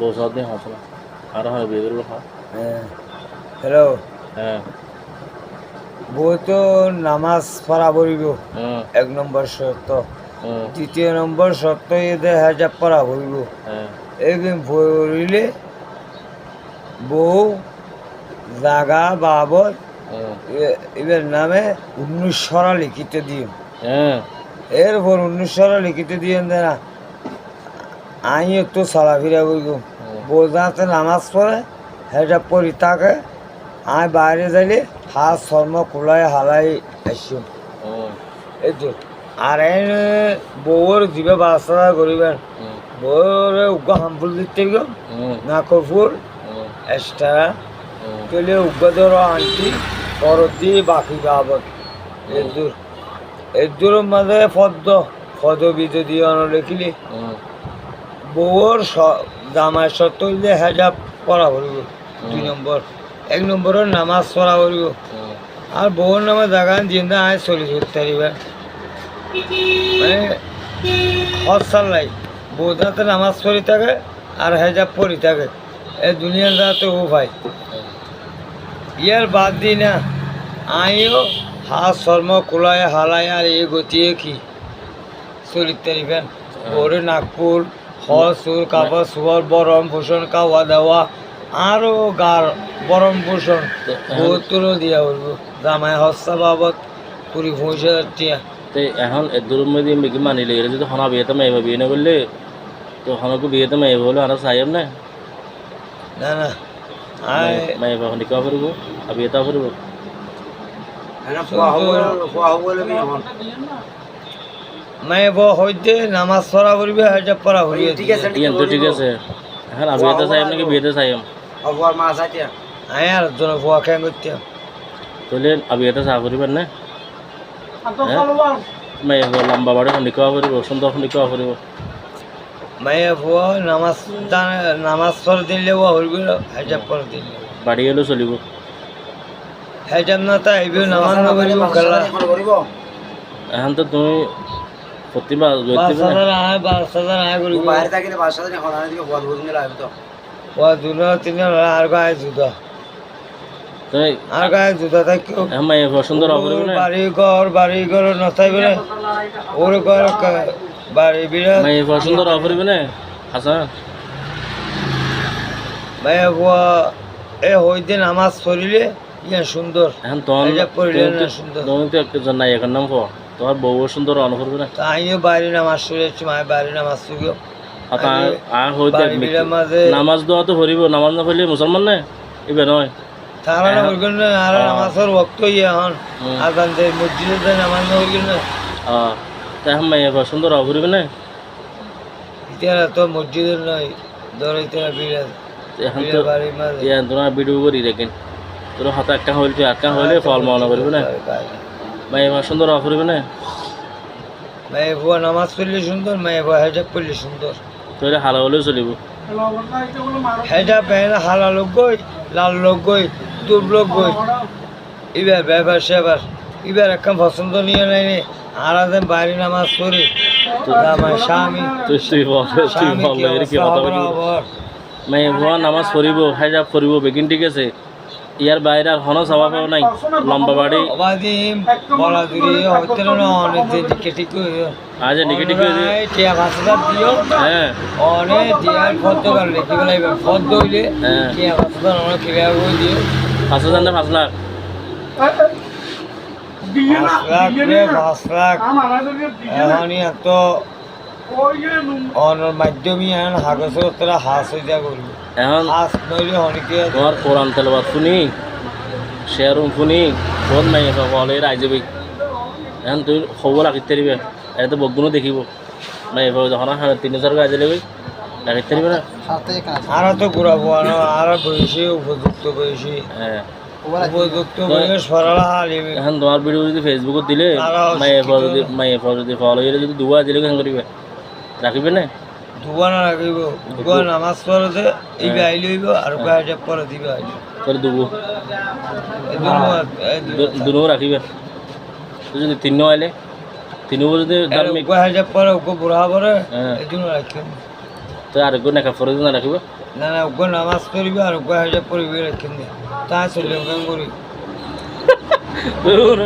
দিন হাসলা আর হয় বিয়ে করব খা হ্যাঁ হ্যালো হ্যাঁ বউ তো নামাজ পড়া পড়িব এক নম্বর শর্ত দ্বিতীয় নম্বর শর্ত এদের হাজার পড়া পড়িব একদিন পড়িলে বউ জাগা বাবদ হুম এ- এদের নামে উনিশশরা লিখিত দিও এরপর উনিশশরা লিখিত দিয়েন না আমি একটু চলাফেরা করব বউ যাতে নামাজ পড়ে সেটা পড়ি থাকে আমি বাইরে যাইলে হাত শর্ম খোলাই হালাই হুম এই আর এই বউর দিবে বাচ্চা করিবেন। বউর উগ্র হামফুল দিতে গো হুম নাকর ফুল হুম এক্সট্রা। কেলে উগ্র পরত দিয়ে বাকি বাবদ এদুর এদুর মাঝে পদ্ম পদবি যদি অন লিখিলি। বউর জামাই সত্য হইলে হেজাব পড়া পড়িব দুই নম্বর। এক নম্বরের নামাজ পড়া পড়িব আর বউর নামে জাগান জিন্দা আয় চলি করতে পারিবে মানে হসাল নাই বউ যাতে নামাজ পড়ি থাকে আর হেজাব পড়ি থাকে এই দুনিয়ার যাতে ও ভাই। ইয়ার বাদ দি না আইও হাত শর্ম কুলায় হালায় আর এ গতিয়ে কি চলিতে পারিবেন বউরে নাগপুর হল সুর কাপড় সুবর বরম ভূষণ খাওয়া দাওয়া আরও গার বরম ভূষণ বহুতরও দিয়া বলব জামাই হস্তা বাবদ কুড়ি পঁচিশ হাজার টিয়া তো এখন এদুর মধ্যে মেকি মানিলে এর যদি হনা বিয়েতে মাইব বিয়ে না করলে তো হনকু বিয়েতে মাইব হলে আর চাইম না? না না। আয় মাইব হনি কা করব আর বিয়েতা করব মায়ে ব হইতে নামাজ পড়া করিবে হাজার পড়া করিবে। ইয়ান তো ঠিক আছে। এখন আর বিয়েতে চাইম নাকি বিয়েতে চাইম আয় আর জন ফুয়া খেয়ে করতে তাহলে আর বিয়েতে চা করিবেন না মাইব লম্বা বাড়ি হনি কা করব সুন্দর হনি কা করব মায়ে ফুয়া নামাজ নামাজ পড়া দিলে ও হইবে হাজার পড়া দিলে। বাড়ি এলো চলিব। হাজার না তা আইবে নামাজ না করিব এখন তো তুমি না হাজার ও দুনো তিন আর গায়ে জুতা। আর গায়ে জুতা মাইব সুন্দর হবে না? বাড়ি ঘর বাড়ি ঘর নথাইবে না? ওর ঘর বাড়ি বিরা মাইব সুন্দর হবে না? হাসান। মায়ে এ হইতে নামাজ পড়িলে ইয়া সুন্দর। এখন তো-। তো এখন নাম কো। তোমার বউ সুন্দর অন করবে না? আমিও বাড়ি নামাজ পড়েছি মায়ের বাড়ি নামাজ পড়িও আর হইতে নামাজ দেওয়া তো হরিব নামাজ না পড়লে মুসলমান না এবার নয়। তারা না করবেন না আর নামাজের ইয়ে হন। আদান দেয় মসজিদে দেয় নামাজ না করবেন না। এখন মাইয়া সুন্দর অ করিবে না? ইতিহাস তো মসজিদের নয় ধর বিরাজ এখন তো ইয়া তোমার ভিডিও করি দেখেন তোর হাতে একটা হইল একটা হইলে ফল মনে করবে না? মাইয়া সুন্দর অ করিবে না? মায়ে বুয়া নামাজ পড়লে সুন্দর মায়ে বুয়া হেজাব পড়লে সুন্দর। তোর হালা হলেও চলিব। হেজাব হালা লোক গই লাল লোক গই দুব লোক গই। এবার ব্যাপার সেবার এবার একটা পছন্দ নিয়ে নাই নে। আর বাড়ি নামাজ পড়ি। আমার স্বামী। তুই তুই বল তুই বল এর কি কথা বলি না ভুয়া নামাজ পড়িব হেজাব পড়িব বেগিন ঠিক আছে? ইয়ার বাইরে আর হন স্বভাব নাই। লম্বা বাড়ি। অবাদিম বলা দূরি হইতে অনেক কই আজ টিয়া হাজার দিও। হ্যাঁ। অনেক টিয়ার ফদ্দ কাল লিখি পেলাইবে ফদ্দ হইলে হ্যাঁ। টিয়া হাজার অনেক ক্লিয়ার করে দিও। পাঁচ হাজার না পাঁচ লাখ? পাঁচ লাখ পাঁচ লাখ। এখনই এত অনর মাধ্যমে এখন হাগজের তোরা হাঁস হয়ে যা করবি। এখন হাঁস নইলে অনেকে তোমার কোরআন তেলবাদ শুনি শেয়ারুম শুনি বহুত নাই বলে রাইজে বই এখন তুই খবর রাখিতে দিবে এত বগুনো দেখিব। নাই এবার যখন তিন হাজার গাছ দিলে রাখিতে দিবে না? আর তো ঘুরা আর বয়সী উপযুক্ত বয়সী হ্যাঁ। উপযুক্ত বয়স সরলা হালিবি এখন তোমার ভিডিও যদি ফেসবুকত দিলে মাই যদি এফ যদি ফলো হইলে যদি দুয়া দিলে কেন করিবে। রাখিবে না ধুবা না রাখিব ধুবা নামাজ পড়তে ইবে আইলে হইব আর কয়েকটা পরে দিবে আইলে তোর দুবো এই দুনো- রাখিবে যদি তিন আইলে তিনও যদি ধার্মিক কয়েকটা পরে ওকে বুড়া পরে হ্যাঁ এই জন্য রাখিব তো আর একটু নেকা ফরে না রাখিব না না ওগো নামাজ পড়িবে আর হাজার পড়িবে রাখেন তা চলে ওখান করি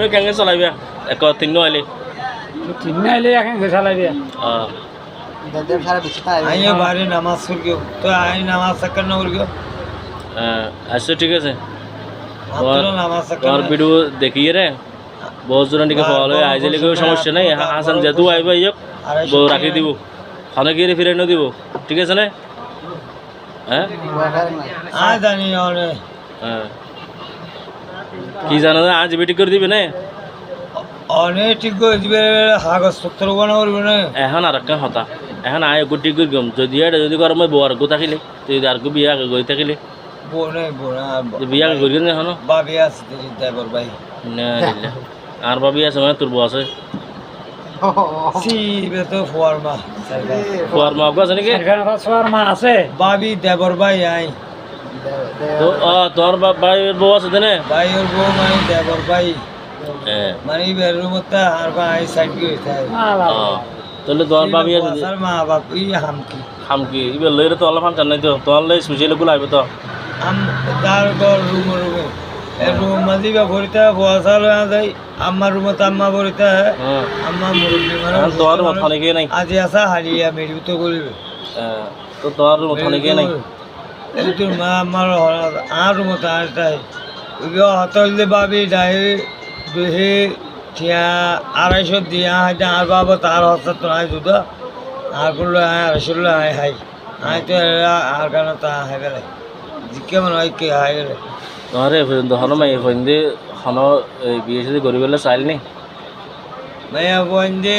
কেঙ্গে চলাইবা এক তিন আইলে তিন আইলে এখন চালাবি আহ আইয়ে বাড়ি নামাজ পড়িও তো আই নামাজ সাকার না করিও আচ্ছা ঠিক আছে? তোমার ভিডিও দেখিয়ে রে। বহুত জন টিকে পাওয়া লয় আইজে লেগে সমস্যা নাই। হাসান যেহেতু আইবা ইয়ক বউ রাখি দিব। খানে গিয়ে ফিরে দিব। ঠিক আছে না? হ্যাঁ? আয় জানি হ্যাঁ। কি জানো না আজ বেটি করে দিবে না? অনেক ঠিক করে দিবে কাগজপত্র বানা করবে না। এখন আর একটা হতা এখন আয় ঠিক করে গম। যদি এটা যদি করো মই আর গো থাকিলে। তুই আর গো বিয়া আগে গই থাকিলে। বিয়া আগে করি এখন। বাবি আছে ভাই। না আর মানে তোর বউ আছে। সি বে মা আছে নাকি? সবার মা আছে। বাবি দেবর ভাই আই তো ও তোর ভাইয়ের বউ আছে না ভাই ওর বউ মানে দেবর ভাই। হ্যাঁ মানে বেডরুমত আর বা আই সাইড ও, তাহলে তোমার ভাবি আছে মা বাপ ই হামকি। খামকি ইবে লইরে তো অলপ জানাই তো। তোমার লই স্পেশালগুলো আইবে তো। আম তার ঘর রুম রুমে। রুম মাঝি বা ভরিতে বসা লয়া যায় আম্মা রুমত আম্মা ভরিতে হ্যাঁ। আম্মা মুরব্বী মানে তোমার মত অনেকে নাই? আজি আসা হারিয়া মেরি তো করিবে হ্যাঁ, তো তোমার মত অনেকে নাই? তোর মা আমার আর রুমত আর তাই হতলে বাবি যাই দুহে ঠিয়া আড়াইশো দিয়া হাইতে আর বাবা তার হস্ত তো আই দুধ আর করল আয় আড়াইশো আয় হাই আয় তো আর কেন তা হাই গেলে? জিকে মনে হয় কে হাই গেলে? তোমার হন মাই হইন্দে হন বিয়ে সাথে করি বলে চাইল নি। মাইয়া যে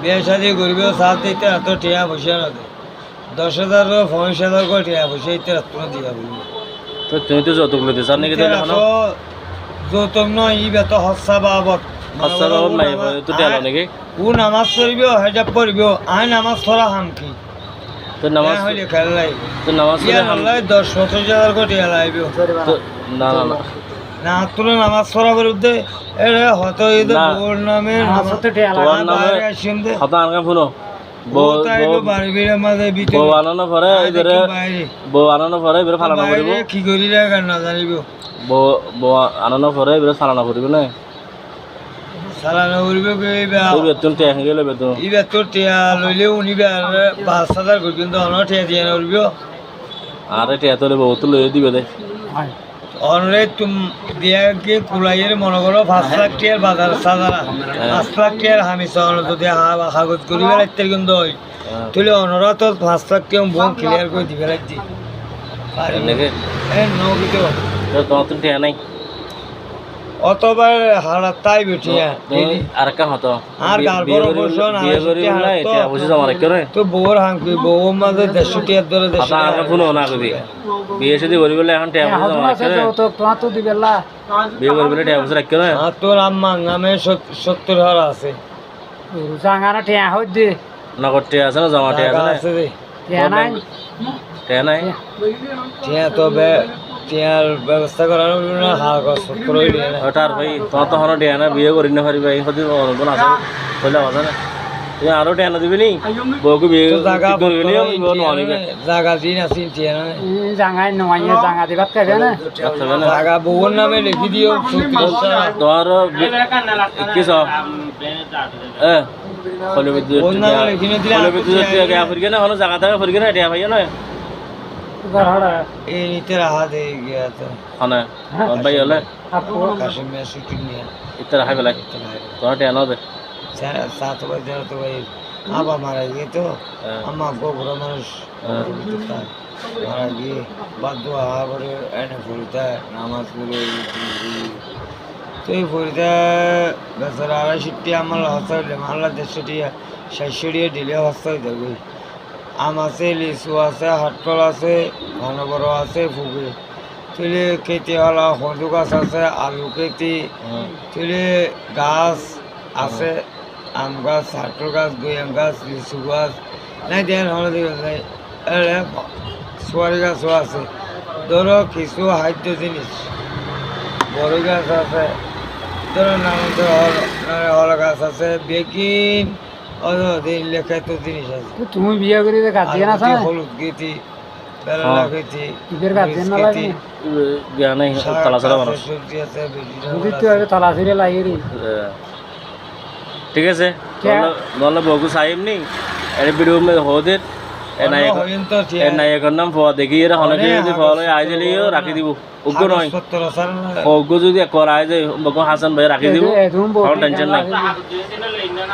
বিয়ে শাদি করবে সাথ দিতে এত টিয়া পয়সা না দশ হাজার পঁয়ষ হাজার করে টিয়া পয়সা ইতে রাত্র দিয়া বলব তো তুমি তো যৌতুক লইতে চান নাকি যৌতুক নয় ই বেত হস্যা বাবদ আচ্ছা বাবা মাই তো টেলা নাকি? ও নামাজ পড়িব হেজাব পড়িব আই নামাজ পড়া হাম কি? তো নামাজ হইলে খেলাই তো নামাজ পড়ে হাম হলাই দশ পঁচিশ হাজার করে লাইব তো না না না। না তোর নামাজ পড়া বিরুদ্ধে এরে হয়তো এই না। নামে তোমার নামে আসেন দে। হতা আনকা শুনো। বউ আনানো পরে এবারে বউ আনানো পরে এবারে ফালানো করিব কি করি রাখা না জানিব। বউ বউ আনানো পরে এবারে ফালানো করিব না। কইবা ওই বেতন তে। হয়ে গেলে বেতন টিয়া লইলে উনিবে পাঁচ হাজার করি কিন্তু অন টিয়া দিয়ে উড়ব আর এটা এত বউ তো লই দিবে দে। অনরে তুম দিয়া কি কুলাইয়ের মনে করো পাঁচ লাখ টিয়ার বাজার সাজারা। পাঁচ লাখ টিয়ার যদি হা- কাগজ করিবে লাগতে কিন্তু হয় হ্যাঁ, তুলে অনরা তো পাঁচ লাখ টিয়া বোন ক্লিয়ার করে দিবে লাগছি এ নগিত তোমার তো টিয়া নাই। অতবার হারা তাই বেঠিয়া তুমি আর একটা হতো আর বিয়ে বড় করি বসো না, বিয়ে করি টিয়া না তো- টিয়া বসে জমা রাখি রে। তো বউর হাঙ্কি বউ মাঝে দেড়শো টিয়ার ধরে হতা আর ফোন না কবি বিয়ে সাথে করি বলে এখন বসে জমা রাখি রে। তোমার তো দিবে লা বিয়ে করি বলে বসে রাখি রে। আর তোর আম্মা নামে সত- সত্তর হারা আছে। জাঙ্গানা টিয়া হই দি। নগদ টিয়া আছে না জমা টিয়া আছে টিয়া নাই। টিয়া নাই? টিয়া তো বে- টিয়ার ব্যবস্থা করার না। ওটার ভাই তোমার তো না বিয়ে করি না পারিবা এই সত্যি অনুগুণ আছে। কইলে কথা না। তুমি আরও টিয়া না দিবি নি? বউকে বিয়ে তো জাগা করবি নি জাগা দিন আছে টিয়া না জাঙ্গাই নমাইয়ে জাঙ্গা দিবাত খাবে না। জাগা বউর নামে লিখি দিও তোমার কি সব? এ কলে বিদ্যুৎ আর বিদ্যুৎ ফুরগে না হনো জায়গা থেকে ফুরগে না টিয়া ভাইয়া নয়? রাহা দে গিয়া তো হনে ভাই হলে আপু কাশিম মেয়ে শুটিং নিয়ে ইত্যার রাখাই বেলা তোমার টিয়া নদে সারা- সাত বাজে তো ভাই আবার মারা গিয়ে তো আমার গোবরা মানুষ। মারা গিয়ে বাধ্য হওয়া এনে ফুরিতে নামাজ পড়ে তো এই ফুরিতে বেচারা আড়াইশোটি আমার হস্তা মাল্লা দেড়শোটি ষাটশোটি দিলে হস্তা হইতে গই আম আছে, লিচু আছে হাটকল আছে ঘন আছে ফুকে তুলে খেতে হলা সজু গাছ আছে, আলু খেতি। তুলে গাছ আছে, আম গাছ হাটল গাছ গয়াম গাছ, লিচু গাছ। নাই দেন হলদি নাই। সোয়ারি গাছও আছে। ধরো কিছু খাদ্য জিনিস বড় গাছ আছে। ধরো নাম হল গাছ আছে। বেকিং দিন লেখায় তো জিনিস আছে। তুমি বিয়ে করে গার্জিয়ান আছে? হলুদ হ্যাঁ। আছে রে এ, ঠিক আছে। क्या? নহলে বগু সাহিব নি এর ভিডিও মে হোদের এ নাই অন্য হইন তো ঠিক এ নায়কের নাম ফোয়া দেখি এরা হনকে যদি ফল আই দিলেও রাখি দিব। উগ্র নয়। উগ্র যদি করা আয় যায় বগু হাসান ভাই রাখি দিব। টেনশন নাই।